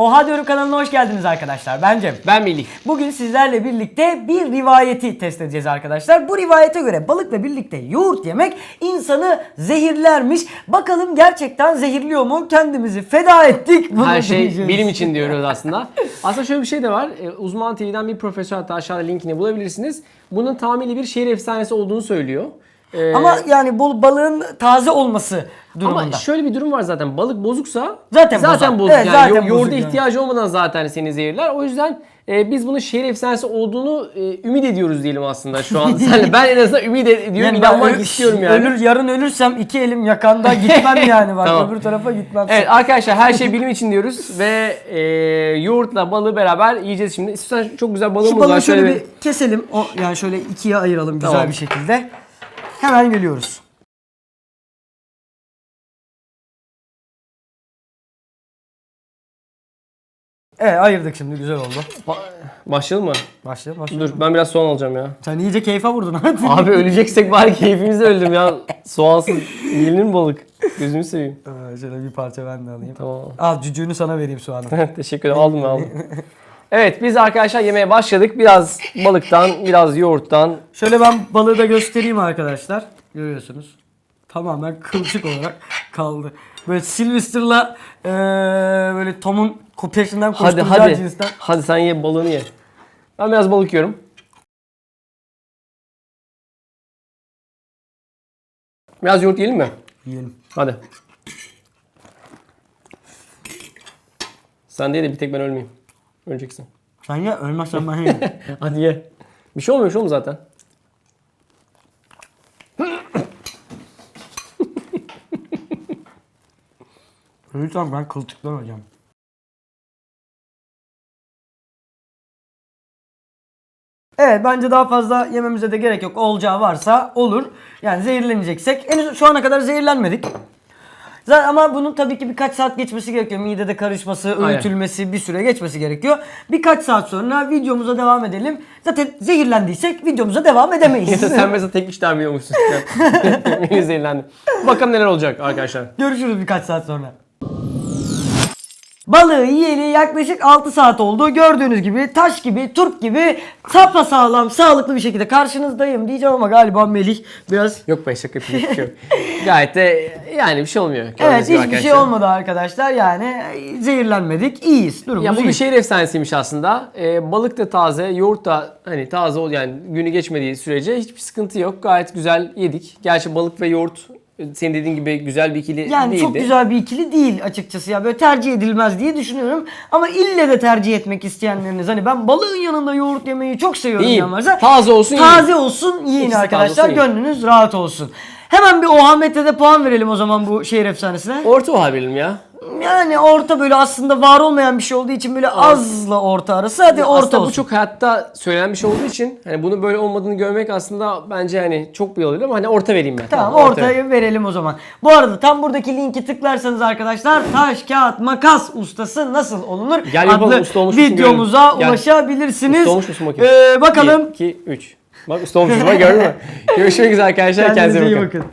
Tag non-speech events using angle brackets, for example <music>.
Oha diyorum kanalına hoş geldiniz arkadaşlar. Ben Cem. Ben Melih. Bugün sizlerle birlikte bir rivayeti test edeceğiz arkadaşlar. Bu rivayete göre balıkla birlikte yoğurt yemek insanı zehirlermiş. Bakalım gerçekten zehirliyor mu? Kendimizi feda ettik. Bunu Her şey deneyeceğiz. bilim için diyoruz aslında. Aslında şöyle bir şey de var. E, Uzman TV'den bir profesör hatta aşağıda linkini bulabilirsiniz. Bunun tamamıyla bir şehir efsanesi olduğunu söylüyor. E, Ama yani bu balığın taze olması durumunda. ama şöyle bir durum var zaten. Balık bozuksa Zaten zaten bozar. bozuk. Evet, yani zaten yo- yoğurda bozuk yani. ihtiyacı olmadan zaten seni zehirler. O yüzden e, biz bunun şehir efsanesi olduğunu e, ümit ediyoruz diyelim aslında şu an. <laughs> Senle ben en azından ümit ediyorum. Yani ben inanmak ölü- istiyorum yani. Ölür, yarın ölürsem iki elim yakanda gitmem <laughs> yani. Bak Tamam. öbür tarafa gitmem. Evet arkadaşlar her şey bilim için diyoruz ve e, yoğurtla balığı beraber yiyeceğiz şimdi. İstiyorsan çok güzel balığımız Şu var. balığı şöyle bir- bir keselim. O, yani şöyle ikiye ayıralım güzel Tamam. bir şekilde. Hemen geliyoruz. Evet ayırdık şimdi güzel oldu. Ba- Başlayalım mı? Başlayalım başlayalım. Dur ben biraz soğan alacağım ya. Sen iyice keyfe vurdun <laughs> hadi. Abi öleceksek bari keyfimizi öldüm ya. Soğansız yenir mi balık? Gözümü seveyim. Ee, Şöyle bir parça ben de alayım. Tamam. Al cücüğünü sana vereyim soğanı. <laughs> Teşekkür ederim. Aldım ben aldım. <laughs> Evet biz arkadaşlar yemeğe başladık. Biraz balıktan, <laughs> biraz yoğurttan. Şöyle ben balığı da göstereyim arkadaşlar. Görüyorsunuz. Tamamen kılçık olarak kaldı. Böyle Sylvester'la eee böyle Tom'un peşinden Hadi koşturacağı hadi. cinsten. Hadi sen ye balığını ye. Ben biraz balık yiyorum. Biraz yoğurt yiyelim mi? Yiyelim. Hadi. Sen değil de bir tek ben ölmeyeyim. Öleceksin. Sen ye ölmezsen ben yerim. <laughs> Hadi ye. Bir şey olmuyor, şey olmuyor zaten. <laughs> Lütfen ben kılçıklanacağım. Evet bence daha fazla yememize de gerek yok. Olacağı varsa olur. Yani zehirleneceksek. Henüz şu ana kadar zehirlenmedik. Zaten ama bunun tabii ki birkaç saat geçmesi gerekiyor. Midede karışması, Aynen. öğütülmesi, bir süre geçmesi gerekiyor. Birkaç saat sonra videomuza devam edelim. Zaten zehirlendiysek videomuza devam edemeyiz. <laughs> sen mesela tek iş olmuşsun. Beni <laughs> <laughs> zehirlendim. Bakalım neler olacak arkadaşlar. Görüşürüz birkaç saat sonra. Balığı yiyeli yaklaşık 6 saat oldu. Gördüğünüz gibi taş gibi, turp gibi sağlam, sağlıklı bir şekilde karşınızdayım diyeceğim ama galiba Melih biraz Yok be şaka yapayım hiçbir şey yok. Gayet de yani bir şey olmuyor. Gördüğünüz Evet gibi hiçbir şey arkadaşlar. olmadı arkadaşlar. Yani zehirlenmedik. İyiyiz. Durumumuz Ya bu iyi. bir şehir efsanesiymiş aslında. Ee, balık da taze, yoğurt da hani taze ol yani günü geçmediği sürece hiçbir sıkıntı yok. Gayet güzel yedik. Gerçi balık ve yoğurt senin dediğin gibi güzel bir ikili Yani değildi. çok güzel bir ikili değil açıkçası ya. Böyle tercih edilmez diye düşünüyorum. Ama ille de tercih etmek isteyenleriniz hani ben balığın yanında yoğurt yemeyi çok seviyorum İyi. diyen varsa Taze olsun yiyin. Taze olsun yiyin İkisi taze arkadaşlar. olsun yiyin. Gönlünüz rahat olsun. Hemen bir Ohamet'e de puan verelim o zaman bu şehir efsanesine. Orta oha ya. Yani orta böyle aslında var olmayan bir şey olduğu için böyle azla orta arası. Hadi orta aslında olsun. bu çok hayatta söylenen bir şey olduğu için hani bunu böyle olmadığını görmek aslında bence hani çok bir oluyor ama hani orta vereyim ben. Tamam orta ortaya verelim o zaman. Bu arada tam buradaki linki tıklarsanız arkadaşlar taş, kağıt, makas ustası nasıl olunur Gel yapalım, adlı usta olmuş musun videomuza görelim. Gel. ulaşabilirsiniz. Usta olmuş musun bakayım? Ee, bakalım. 1, 2, 3. Bak usta olmuşum bak gördün mü? <laughs> Görüşmek üzere arkadaşlar. Kendinize, iyi bakın.